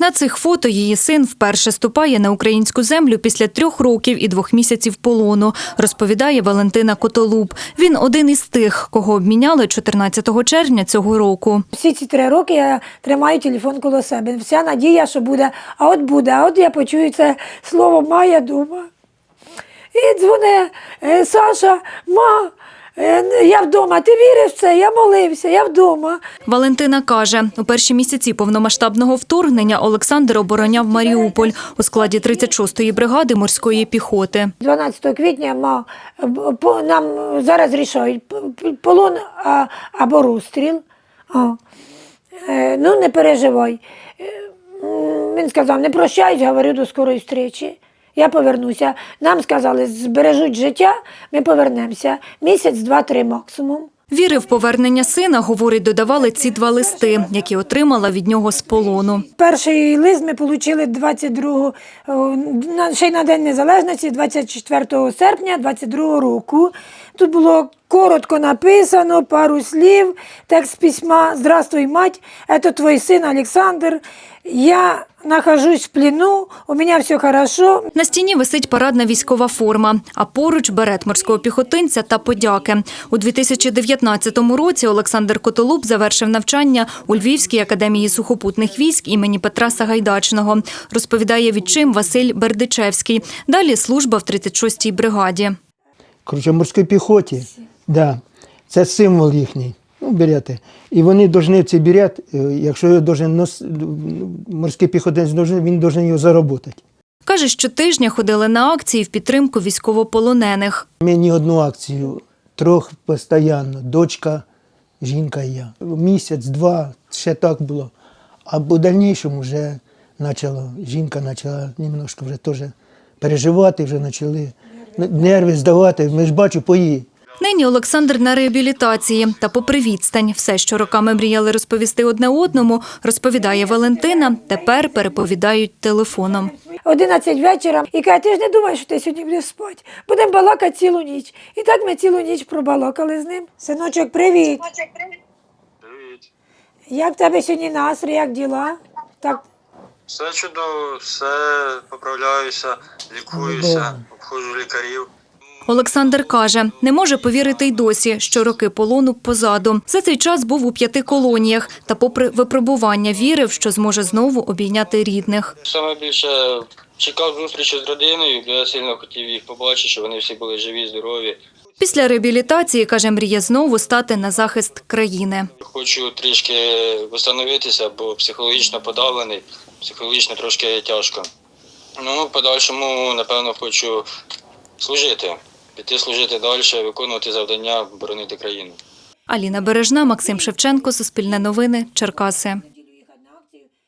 На цих фото її син вперше ступає на українську землю після трьох років і двох місяців полону, розповідає Валентина Котолуб. Він один із тих, кого обміняли 14 червня цього року. Всі ці три роки я тримаю телефон коло себе. Вся надія, що буде, а от буде, а от я почую це слово Майя дома. І дзвоне е, Саша, ма, я вдома, ти віриш в це? Я молився, я вдома. Валентина каже, у перші місяці повномасштабного вторгнення Олександр обороняв Маріуполь у складі 36-ї бригади морської піхоти. 12 квітня ма, нам зараз рішають полон або розстріл. А. Е, ну, не переживай. Е, Він сказав, не прощаюсь, говорю до скорої зустрічі. Я повернуся. Нам сказали, збережуть життя, ми повернемося. Місяць, два-три максимум. Віри в повернення сина, говорить, додавали ці два листи, які отримала від нього з полону. Перший лист ми отримали 22, о, на- ще й на День Незалежності, 24 серпня 22 року. Тут було коротко написано, пару слів, текст письма «Здравствуй, мать, это твой сын Александр, я нахожусь в плену, у меня все хорошо, На стіні висить парадна військова форма, а поруч берет морського піхотинця та подяки. У 2019 році Олександр Котолуб завершив навчання у Львівській академії сухопутних військ імені Петра Сагайдачного, розповідає відчим Василь Бердичевський. Далі служба в 36-й бригаді. Коротше, морській піхоті, да, це символ їхній. Ну, берете. І вони повинні цей берет, якщо його нос, морський піхотинець він повинен його заробити. Каже, щотижня ходили на акції в підтримку військовополонених. Ми ні одну акцію, трьох постійно, дочка, жінка і я. Місяць, два, ще так було. А в дальнішому вже почало, жінка почала немножко вже теж переживати, вже почали нерви здавати. Ми ж бачу по їй. Нині Олександр на реабілітації. Та попри відстань, все, що роками мріяли розповісти одне одному, розповідає Валентина, тепер переповідають телефоном. 11 вечора, і каже, ти ж не думаєш, що ти сьогодні будеш спати. Будемо балакати цілу ніч. І так ми цілу ніч пробалакали з ним. Синочок, привіт. Привіт. Як в тебе сьогодні настрій, як діла? Так, Все чудово, все поправляюся, лікуюся, обходжу лікарів. Олександр каже, не може повірити й досі, що роки полону позаду. За цей час був у п'яти колоніях та, попри випробування, вірив, що зможе знову обійняти рідних. Саме більше чекав зустрічі з родиною, я сильно хотів їх побачити, щоб вони всі були живі, здорові. Після реабілітації, каже, мріє знову стати на захист країни. Хочу трішки встановитися, бо психологічно подавлений, психологічно трошки тяжко. Ну, подальшому, напевно, хочу служити, піти служити далі, виконувати завдання, боронити країну. Аліна Бережна, Максим Шевченко, Суспільне новини, Черкаси.